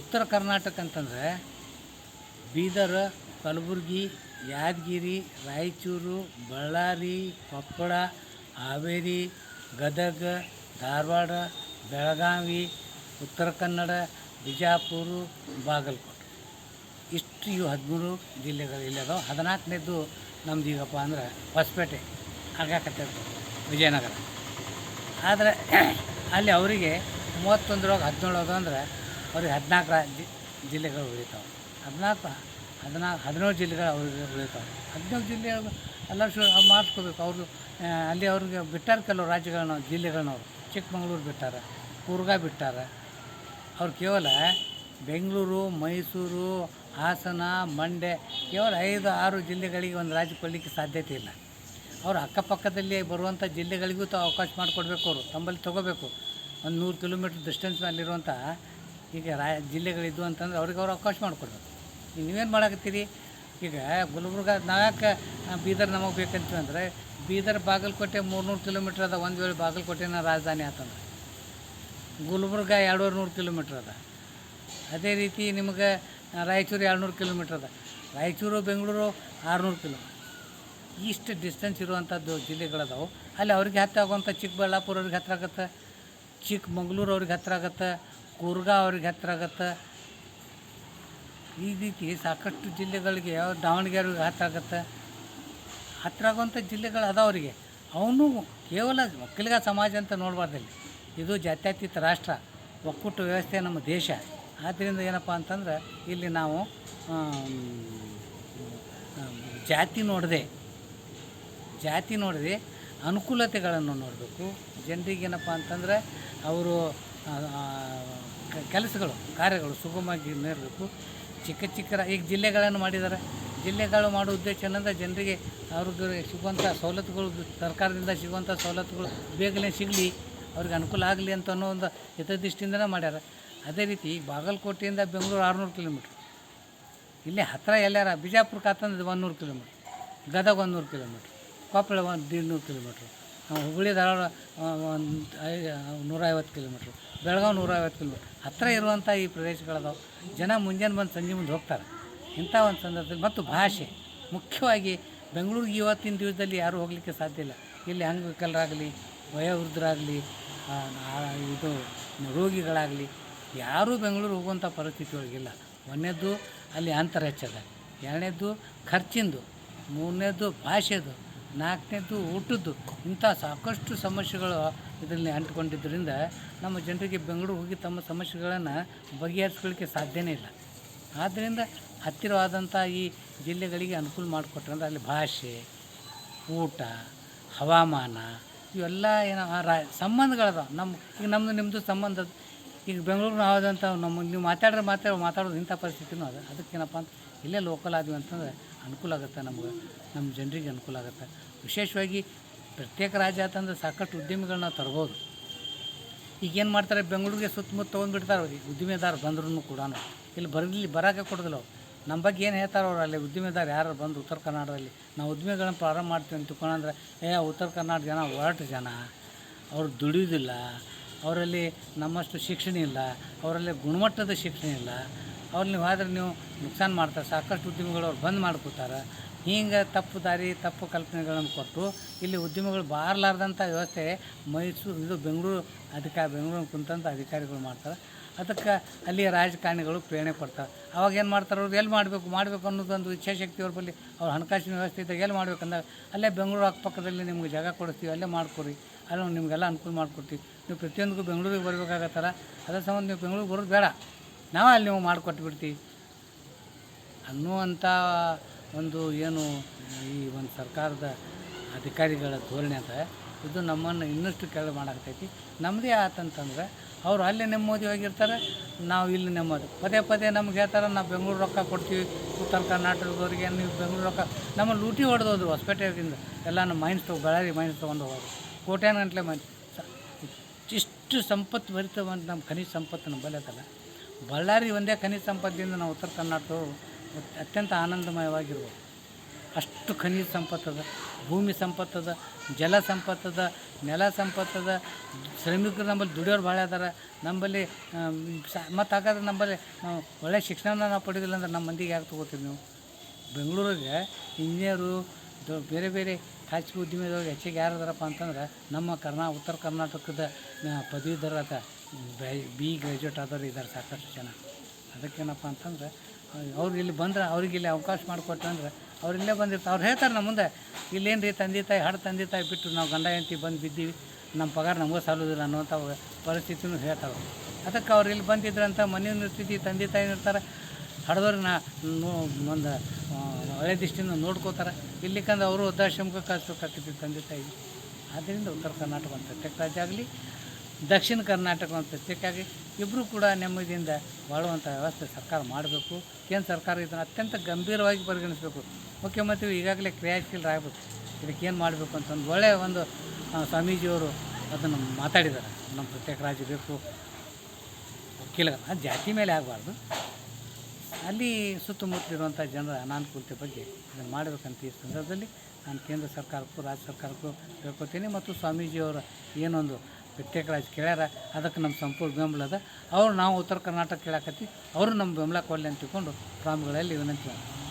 ಉತ್ತರ ಕರ್ನಾಟಕ ಅಂತಂದರೆ ಬೀದರ್, ಕಲಬುರಗಿ, ಯಾದಗಿರಿ, ರಾಯಚೂರು, ಬಳ್ಳಾರಿ, ಕೊಪ್ಪಳ, ಹಾವೇರಿ, ಗದಗ, ಧಾರವಾಡ, ಬೆಳಗಾವಿ, ಉತ್ತರ ಕನ್ನಡ, ಬಿಜಾಪುರ, ಬಾಗಲಕೋಟೆ. ಇಷ್ಟು ಇವು ಹದಿಮೂರು ಜಿಲ್ಲೆಗಳು ಇಲ್ಲಿ ಅದಾವೆ ಹದಿನಾಲ್ಕನೇದು ನಮ್ದು ಈಗಪ್ಪ ಅಂದ್ರೆ ಹೊಸಪೇಟೆ ಆಗಾಕತ್ತೆ ವಿಜಯನಗರ. ಆದರೆ ಅಲ್ಲಿ ಅವರಿಗೆ ಮೂವತ್ತೊಂದರೊಳಗೆ ಹದಿನೇಳು ಅದು ಅಂದ್ರೆ ಅವ್ರಿಗೆ ಹದಿನಾಲ್ಕು ರಾ ಜಿಲ್ಲೆಗಳು ಉಳಿತಾವೆ. ಹದಿನಾಲ್ಕು ಹದಿನಾಲ್ಕು, ಹದಿನೇಳು ಜಿಲ್ಲೆಗಳು ಅವ್ರಿಗೆ ಉಳಿತಾವೆ. ಹದಿನೇಳು ಜಿಲ್ಲೆ ಎಲ್ಲ ಶು ಮಾಡಿಸ್ಕೋಬೇಕು. ಅವರು ಅಲ್ಲಿ ಅವ್ರಿಗೆ ಬಿಟ್ಟಾರೆ ಕೆಲವು ರಾಜ್ಯಗಳನ್ನ ಜಿಲ್ಲೆಗಳನ್ನವ್ರು ಚಿಕ್ಕಮಗಳೂರು ಬಿಟ್ಟಾರೆ, ಕೂರ್ಗ ಬಿಟ್ಟಾರೆ. ಅವ್ರು ಕೇವಲ ಬೆಂಗಳೂರು, ಮೈಸೂರು, ಹಾಸನ, ಮಂಡ್ಯ ಕೇವಲ ಐದು, ಆರು ಜಿಲ್ಲೆಗಳಿಗೆ ಒಂದು ರಾಜ್ಯ ಕೊಡಲಿಕ್ಕೆ ಸಾಧ್ಯತೆ ಇಲ್ಲ. ಅವರು ಅಕ್ಕಪಕ್ಕದಲ್ಲಿ ಬರುವಂಥ ಜಿಲ್ಲೆಗಳಿಗೂ ತಾವು ಅವಕಾಶ ಮಾಡಿಕೊಡ್ಬೇಕು ಅವರು. ತಮ್ಮಲ್ಲಿ ತೊಗೋಬೇಕು. ಒಂದು ನೂರು ಕಿಲೋಮೀಟ್ರ್ ಡಿಸ್ಟೆನ್ಸ್ ಮೇಲಿರುವಂಥ ಈಗ ರಾ ಜಿಲ್ಲೆಗಳಿದ್ವು ಅಂತಂದ್ರೆ ಅವ್ರಿಗೆ ಅವ್ರು ಅವಕಾಶ ಮಾಡಿಕೊಡ್ಬೇಕು. ಈಗ ನೀವೇನು ಮಾಡಾಕತ್ತೀರಿ? ಈಗ ಗುಲ್ಬರ್ಗ ನಾಲ್ಕು ಬೀದರ್ ನಮಗೆ ಬೇಕಂತೀವಿ ಅಂದರೆ ಬೀದರ್ ಬಾಗಲಕೋಟೆ ಮೂರ್ನೂರು ಕಿಲೋಮೀಟ್ರ್ ಅದ, ಒಂದು ವೇಳೆ ಬಾಗಲಕೋಟೆನ ರಾಜಧಾನಿ ಆತಂದ್ರೆ. ಗುಲ್ಬರ್ಗ ಎರಡೂವರೆ ನೂರು ಕಿಲೋಮೀಟ್ರ್ ಅದ. ಅದೇ ರೀತಿ ನಿಮಗೆ ರಾಯಚೂರು ಎರಡುನೂರು ಕಿಲೋಮೀಟ್ರ್ ಅದ. ರಾಯಚೂರು, ಬೆಂಗಳೂರು ಆರುನೂರು ಕಿಲೋ ಇಷ್ಟು ಡಿಸ್ಟೆನ್ಸ್ ಇರುವಂಥದ್ದು ಜಿಲ್ಲೆಗಳದಾವು. ಅಲ್ಲಿ ಅವ್ರಿಗೆ ಹತ್ತಿರ ಆಗುವಂಥ ಚಿಕ್ಕಬಳ್ಳಾಪುರ ಅವ್ರಿಗೆ ಹತ್ತಿರ ಆಗತ್ತೆ ಚಿಕ್ಕಮಗಳೂರು ಅವ್ರಿಗೆ ಹತ್ತಿರ ಆಗತ್ತೆ ಕೂರ್ಗ ಅವ್ರಿಗೆ ಹತ್ತಿರ ಆಗತ್ತೆ. ಈ ರೀತಿ ಸಾಕಷ್ಟು ಜಿಲ್ಲೆಗಳಿಗೆ ದಾವಣಗೆರೆಗೆ ಹತ್ತಿರ ಆಗತ್ತೆ. ಹತ್ತಿರ ಆಗುವಂಥ ಜಿಲ್ಲೆಗಳು ಅದಾವ ಅವರಿಗೆ. ಅವನು ಕೇವಲ ಒಕ್ಕಲಿಗ ಸಮಾಜ ಅಂತ ನೋಡಬಾರ್ದಲ್ಲಿ ಇದು ಜಾತ್ಯತೀತ ರಾಷ್ಟ್ರ, ಒಕ್ಕೂಟ ವ್ಯವಸ್ಥೆ ನಮ್ಮ ದೇಶ. ಆದ್ದರಿಂದ ಏನಪ್ಪ ಅಂತಂದ್ರೆ ಇಲ್ಲಿ ನಾವು ಜಾತಿ ನೋಡದೆ ಜಾತಿ ನೋಡದೆ ಅನುಕೂಲತೆಗಳನ್ನು ನೋಡಬೇಕು. ಜನರಿಗೆ ಏನಪ್ಪ ಅಂತಂದರೆ ಅವರು ಕೆಲಸಗಳು, ಕಾರ್ಯಗಳು ಸುಗಮವಾಗಿ ನೇರಬೇಕು ಚಿಕ್ಕ ಚಿಕ್ಕ ಈಗ ಜಿಲ್ಲೆಗಳನ್ನು ಮಾಡಿದ್ದಾರೆ. ಜಿಲ್ಲೆಗಳು ಮಾಡೋ ಉದ್ದೇಶ ಏನಂದ್ರೆ ಜನರಿಗೆ ಅವ್ರಿಗೆ ಸಿಗುವಂಥ ಸವಲತ್ತುಗಳು, ಸರ್ಕಾರದಿಂದ ಸಿಗುವಂಥ ಸವಲತ್ತುಗಳು ಬೇಗನೆ ಸಿಗಲಿ, ಅವ್ರಿಗೆ ಅನುಕೂಲ ಆಗಲಿ ಅಂತ ಅನ್ನೋ ಒಂದು ಹಿತದೃಷ್ಟಿಯಿಂದನೇ ಮಾಡ್ಯಾರ. ಅದೇ ರೀತಿ ಬಾಗಲಕೋಟೆಯಿಂದ ಬೆಂಗಳೂರು ಆರುನೂರು ಕಿಲೋಮೀಟ್ರ್, ಇಲ್ಲೇ ಹತ್ತಿರ ಎಲ್ಲಾರ ಬಿಜಾಪುರಕ್ಕೆ ಒಂದು ನೂರು ಕಿಲೋಮೀಟ್ರ್, ಗದಗ ಒಂದು ನೂರು ಕಿಲೋಮೀಟ್ರ್, ಕೊಪ್ಪಳ ಒಂದು ದೀಡ್ನೂರು ಕಿಲೋಮೀಟ್ರ್. ಹುಬ್ಬಳ್ಳಿ ಧಾರವಾಡ ಒಂದು ನೂರೈವತ್ತು ಕಿಲೋಮೀಟ್ರ್ ಬೆಳಗಾವಿ ನೂರೈವತ್ತು ಕಿಲೋಮೀಟ್ರ್ ಹತ್ತಿರ ಇರುವಂಥ ಈ ಪ್ರದೇಶಗಳದಾವೆ. ಜನ ಮುಂಜಾನೆ ಬಂದು ಸಂಜೆ ಮುಂದೆ ಹೋಗ್ತಾರೆ. ಇಂಥ ಒಂದು ಸಂದರ್ಭದಲ್ಲಿ ಮತ್ತು ಭಾಷೆ. ಮುಖ್ಯವಾಗಿ ಬೆಂಗಳೂರಿಗೆ ಇವತ್ತಿನ ದಿವಸದಲ್ಲಿ ಯಾರೂ ಹೋಗಲಿಕ್ಕೆ ಸಾಧ್ಯ ಇಲ್ಲ. ಇಲ್ಲಿ ಅಂಗವಿಕಲರಾಗಲಿ, ವಯೋವೃದ್ಧರಾಗಲಿ ಇದು, ರೋಗಿಗಳಾಗಲಿ, ಯಾರೂ ಬೆಂಗಳೂರು ಹೋಗುವಂಥ ಪರಿಸ್ಥಿತಿ ಒಳಗಿಲ್ಲ ಒಂದನೇದ್ದು ಅಲ್ಲಿ ಅಂತರ ಹೆಚ್ಚದ ಎರಡನೇದ್ದು ಖರ್ಚಿಂದು, ಮೂರನೇದ್ದು ಭಾಷೆದು. ನಾಲ್ಕನೇದ್ದು ಊಟದ್ದು. ಇಂಥ ಸಾಕಷ್ಟು ಸಮಸ್ಯೆಗಳು ಇದರಲ್ಲಿ ಅಂಟಿಕೊಂಡಿದ್ದರಿಂದ ನಮ್ಮ ಜನರಿಗೆ ಬೆಂಗಳೂರು ಹೋಗಿ ತಮ್ಮ ಸಮಸ್ಯೆಗಳನ್ನು ಬಗೆಹರಿಸ್ಕೊಳ್ಳಿಕ್ಕೆ ಸಾಧ್ಯನೇ ಇಲ್ಲ. ಆದ್ದರಿಂದ ಹತ್ತಿರವಾದಂಥ ಈ ಜಿಲ್ಲೆಗಳಿಗೆ ಅನುಕೂಲ ಮಾಡಿಕೊಟ್ರೆ ಅಂದ್ರೆ ಅಲ್ಲಿ ಭಾಷೆ, ಊಟ, ಹವಾಮಾನ ಇವೆಲ್ಲ ಏನೋ ರಾ ಸಂಬಂಧಗಳದಾವ. ನಮ್ಮ ಈಗ ನಮ್ಮದು ನಿಮ್ಮದು ಸಂಬಂಧ ಈಗ ಬೆಂಗಳೂರಿನ ಆದಂಥ ನಮ್ಮ ನೀವು ಮಾತಾಡಿದ್ರೆ ಮಾತಾಡೋ ಮಾತಾಡೋದು ಇಂಥ ಪರಿಸ್ಥಿತಿನೂ ಅದ. ಅದಕ್ಕೇನಪ್ಪ ಅಂತ ಇಲ್ಲೇ ಲೋಕಲ್ ಆದ್ವಿ ಅಂತಂದ್ರೆ ಅನುಕೂಲ ಆಗುತ್ತೆ ನಮ್ಗೆ, ನಮ್ಮ ಜನರಿಗೆ ಅನುಕೂಲ ಆಗುತ್ತೆ. ವಿಶೇಷವಾಗಿ ಪ್ರತ್ಯೇಕ ರಾಜ್ಯ ಆತಂದ್ರೆ ಸಾಕಷ್ಟು ಉದ್ಯಮಿಗಳನ್ನ ತರ್ಬೋದು. ಈಗೇನು ಮಾಡ್ತಾರೆ, ಬೆಂಗಳೂರಿಗೆ ಸುತ್ತಮುತ್ತ ತೊಗೊಂಡ್ಬಿಡ್ತಾರೆ ಅವ್ರಿಗೆ ಉದ್ದಿಮೆದಾರ ಬಂದ್ರೂ ಕೂಡ ಇಲ್ಲಿ ಬರಲಿ ಬರೋಕೆ ಕೊಡೋದಿಲ್ಲ ಅವ್ರು. ನಮ್ಮ ಬಗ್ಗೆ ಏನು ಹೇಳ್ತಾರೆ ಅವ್ರು, ಅಲ್ಲಿ ಉದ್ದಿಮೆದಾರ ಯಾರು ಬಂದು ಉತ್ತರ ಕರ್ನಾಟಕದಲ್ಲಿ, ನಾವು ಉದ್ದಿಮೆಗಳನ್ನ ಪ್ರಾರಂಭ ಮಾಡ್ತೀವಿ ಅಂತ ತಿಳ್ಕೊಂಡ್ರೆ, ಏ, ಉತ್ತರ ಕರ್ನಾಟಕ ಜನ ಹೊರಟು ಜನ. ಅವ್ರು ದುಡಿಯೋದಿಲ್ಲ. ಅವರಲ್ಲಿ ನಮ್ಮಷ್ಟು ಶಿಕ್ಷಣ ಇಲ್ಲ. ಅವರಲ್ಲಿ ಗುಣಮಟ್ಟದ ಶಿಕ್ಷಣ ಇಲ್ಲ. ಅವ್ರಲ್ಲಿ ನೀವು ಆದ್ರೆ ನೀವು ನುಕ್ಸಾನ್ ಮಾಡ್ತಾರೆ. ಸಾಕಷ್ಟು ಉದ್ಯಮಿಗಳು ಅವ್ರು ಬಂದ್ ಮಾಡ್ಕೋತಾರೆ ಹಿಂಗೆ ತಪ್ಪು ದಾರಿ, ತಪ್ಪು ಕಲ್ಪನೆಗಳನ್ನು ಕೊಟ್ಟು ಇಲ್ಲಿ ಉದ್ಯಮಗಳು ಬಾರಲಾರ್ದಂಥ ವ್ಯವಸ್ಥೆ ಮೈಸೂರು, ಇದು ಬೆಂಗಳೂರು ಅಧಿಕಾರ ಬೆಂಗಳೂರು ಕುಂತಂಥ ಅಧಿಕಾರಿಗಳು ಮಾಡ್ತಾರೆ. ಅದಕ್ಕೆ ಅಲ್ಲಿಯ ರಾಜಕಾರಣಿಗಳು ಪ್ರೇರಣೆ ಕೊಡ್ತಾರೆ. ಅವಾಗ ಏನು ಮಾಡ್ತಾರೆ ಅವ್ರು? ಎಲ್ಲಿ ಮಾಡಬೇಕು? ಮಾಡಬೇಕು ಅನ್ನೋದೊಂದು ಇಚ್ಛಾಶಕ್ತಿ ಅವ್ರ ಬಳಿ. ಅವ್ರ ಹಣಕಾಸಿನ ವ್ಯವಸ್ಥೆ ಇದ್ದಾಗ ಎಲ್ಲಿ ಮಾಡ್ಬೇಕಂದಾಗ ಅಲ್ಲೇ ಬೆಂಗಳೂರು ಅಕ್ಕಪಕ್ಕದಲ್ಲಿ ನಿಮ್ಗೆ ಜಾಗ ಕೊಡಿಸ್ತೀವಿ, ಅಲ್ಲೇ ಮಾಡ್ಕೊರಿ ಅಲ್ಲಿ ನಿಮಗೆಲ್ಲ ಅನುಕೂಲ ಮಾಡಿಕೊಡ್ತೀವಿ. ನೀವು ಪ್ರತಿಯೊಂದಕ್ಕೂ ಬೆಂಗಳೂರಿಗೆ ಬರಬೇಕಾಗತ್ತಲ್ಲ. ಅದರ ಸಂಬಂಧ ನೀವು ಬೆಂಗಳೂರಿಗೆ ಬರೋದು ಬೇಡ. ನಾವು ಅಲ್ಲಿ ನೀವು ಮಾಡಿಕೊಟ್ಬಿಡ್ತೀವಿ. ಅನ್ನುವಂಥ ಒಂದು ಏನು ಈ ಒಂದು ಸರ್ಕಾರದ ಅಧಿಕಾರಿಗಳ ಧೋರಣೆ ಅಂತ, ಇದು ನಮ್ಮನ್ನು ಇನ್ನಷ್ಟು ಕೆಳಗೆ ಮಾಡಾಕ್ತೈತಿ ನಮ್ಮದೇ ಆತಂತಂದ್ರೆ, ಅವರು ಅಲ್ಲಿ ನೆಮ್ಮದಿಯಾಗಿರ್ತಾರೆ ನಾವು ಇಲ್ಲಿ ನೆಮ್ಮದಿ. ಪದೇ ಪದೇ ನಮ್ಗೆ ಹೇಳ್ತಾರೆ, ನಾವು ಬೆಂಗಳೂರು ರೊಕ್ಕ ಕೊಡ್ತೀವಿ. ಉತ್ತರ ಕರ್ನಾಟಕದವ್ರಿಗೆ ನೀವು ಬೆಂಗಳೂರು ರೊಕ್ಕ. ನಮ್ಮ ಲೂಟಿ ಹೊಡೆದೋದ್ರು ಹೊಸಪೇಟೆಯಿಂದ ಎಲ್ಲ ನಮ್ಮ ಮೈನ್ಸ್ ತೊಗೊ, ಬಳ್ಳಾರಿ ಮೈನ್ಸ್ ತೊಗೊಂಡು ಹೋಗೋದು. ಕೋಟ್ಯಾನ ಗಂಟಲೆ ಮೈನ್ಸ್ ಇಷ್ಟು ಸಂಪತ್ತು ಭರಿತವಂತ ನಮ್ಮ ಖನಿಜ ಸಂಪತ್ತು ನಮ್ಮ ಅದಲ್ಲ ಬಳ್ಳಾರಿ ಒಂದೇ ಖನಿಜ ಸಂಪತ್ತಿಂದ ನಾವು ಉತ್ತರ ಕರ್ನಾಟಕದವರು ಅತ್ಯಂತ ಆನಂದಮಯವಾಗಿರ್ಬೋದು ಅಷ್ಟು ಖನಿಜ ಸಂಪತ್ತದ ಭೂಮಿ ಸಂಪತ್ತದ ಜಲ ಸಂಪತ್ತದ ನೆಲ ಸಂಪತ್ತದ ಶ್ರಮಿಕರು ನಮ್ಮಲ್ಲಿ ದುಡಿಯೋರು ಭಾಳ ಅದಾರ. ನಮ್ಮಲ್ಲಿ ಮತ್ತು ಹಾಗಾದ್ರೆ ನಮ್ಮಲ್ಲಿ ನಾವು ಒಳ್ಳೆ ಶಿಕ್ಷಣನ ನಾವು ಪಡೆದಿಲ್ಲ ಅಂದ್ರೆ ನಮ್ಮ ಮಂದಿಗೆ ಯಾಕೆ ತೊಗೋತೀವಿ ನೀವು? ಬೆಂಗಳೂರಿಗೆ ಇಂಜಿನಿಯರು ಬೇರೆ ಬೇರೆ ಖಾಸಗಿ ಉದ್ಯಮದೊಳಗೆ ಹೆಚ್ಚಿಗೆ ಯಾರು ಅದಾರಪ್ಪ ಅಂತಂದ್ರೆ ನಮ್ಮ ಕರ್ನಾ ಉತ್ತರ ಕರ್ನಾಟಕದ ಆ, ಬಿ ಗ್ರ್ಯಾಜುಯೇಟ್ ಆದವ್ರು ಇದ್ದಾರೆ ಸಾಕಷ್ಟು ಜನ. ಅದಕ್ಕೇನಪ್ಪ ಅಂತಂದ್ರೆ, ಅವ್ರು ಇಲ್ಲಿ ಬಂದ್ರೆ ಅವ್ರಿಗೆ ಇಲ್ಲಿ ಅವಕಾಶ ಮಾಡಿಕೊಟ್ರೆ ಅಂದರೆ ಅವ್ರು ಇಲ್ಲೇ ಬಂದಿರ್ತಾರೆ. ಅವ್ರು ಹೇಳ್ತಾರೆ ನಮ್ಮ ಮುಂದೆ ಇಲ್ಲೇನು ರೀ ತಂದೆ ತಾಯಿ, ಹಾಡು ತಂದೆ ತಾಯಿ ಬಿಟ್ಟು ನಾವು ಗಂಡ ಹೆಂಡತಿ ಬಂದು ಬಿದ್ದೀವಿ, ನಮ್ಮ ಪಗಾರ ನಮಗೂ ಸಾಲೋದಿಲ್ಲ ಅನ್ನುವಂಥ ಪರಿಸ್ಥಿತಿನೂ ಹೇಳ್ತಾರೆ ಅದಕ್ಕೆ ಅವ್ರು ಇಲ್ಲಿ ಬಂದಿದ್ರಂತ ಮನೆಯೂ ಇರ್ತಿದ್ವಿ, ತಂದೆ ತಾಯಿ ಇರ್ತಾರೆ, ಹಡದವ್ರನ್ನ ಒಂದು ಹಳೆ ದೃಷ್ಟಿಯಿಂದ ನೋಡ್ಕೋತಾರೆ. ಇಲ್ಲಿಕಂದ್ರೆ ಅವರು ವೃದ್ಧಾಶ್ರಮಕ್ಕೆ ಕಲಿಸ್ಬೇಕಾಗ್ತಿದ್ದು ತಂದೆ ತಾಯಿ ಆದ್ದರಿಂದ ಉತ್ತರ ಕರ್ನಾಟಕ ಅಂತ. ಟೆಕ್ ಆಗಲಿ ದಕ್ಷಿಣ ಕರ್ನಾಟಕ ಅಂತ ಪ್ರತ್ಯೇಕಾಗಿ ಇಬ್ಬರು ಕೂಡ ನೆಮ್ಮದಿಯಿಂದ ಬಾಳುವಂಥ ವ್ಯವಸ್ಥೆ ಸರ್ಕಾರ ಮಾಡಬೇಕು. ಕೇಂದ್ರ ಸರ್ಕಾರ ಇದನ್ನು ಅತ್ಯಂತ ಗಂಭೀರವಾಗಿ ಪರಿಗಣಿಸಬೇಕು. ಮುಖ್ಯಮಂತ್ರಿ ಈಗಾಗಲೇ ಕ್ರಿಯಾಶೀಲರಾಗಬೇಕು ಇದಕ್ಕೆ ಏನು ಮಾಡಬೇಕು ಅಂತ ಒಂದು ಒಳ್ಳೆಯ ಒಂದು ಸ್ವಾಮೀಜಿಯವರು ಅದನ್ನು ಮಾತಾಡಿದ್ದಾರೆ. ನಮ್ಮ ಪ್ರತ್ಯೇಕ ರಾಜ್ಯ ಬೇಕು. ವಕೀಲ ಜಾತಿ ಮೇಲೆ ಆಗಬಾರ್ದು. ಅಲ್ಲಿ ಸುತ್ತಮುತ್ತಲಿರುವಂಥ ಜನರ ಅನಾನುಕೂಲತೆ ಬಗ್ಗೆ ಇದನ್ನು ಮಾಡಬೇಕಂತ ಈ ಸಂದರ್ಭದಲ್ಲಿ ನಾನು ಕೇಂದ್ರ ಸರ್ಕಾರಕ್ಕೂ, ರಾಜ್ಯ ಸರ್ಕಾರಕ್ಕೂ ಹೇಳ್ಕೊತೀನಿ. ಮತ್ತು ಸ್ವಾಮೀಜಿಯವರ ಏನೊಂದು ಪ್ರತ್ಯೇಕ ರಾಜ್ಯ ಕೇಳ್ಯಾರ, ಅದಕ್ಕೆ ನಮ್ಮ ಸಂಪೂರ್ಣ ಬೆಂಬಲ ಅದ. ಅವ್ರು ನಾವು ಉತ್ತರ ಕರ್ನಾಟಕ ಕೇಳಾಕತ್ತಿ, ಅವರು ನಮ್ಮ ಬೆಂಬಲ ಕೊಡಲಿ ಅಂತ ತಿಳ್ಕೊಂಡು ಸ್ವಾಮಿಗಳಲ್ಲಿ ವಿನಂತಿ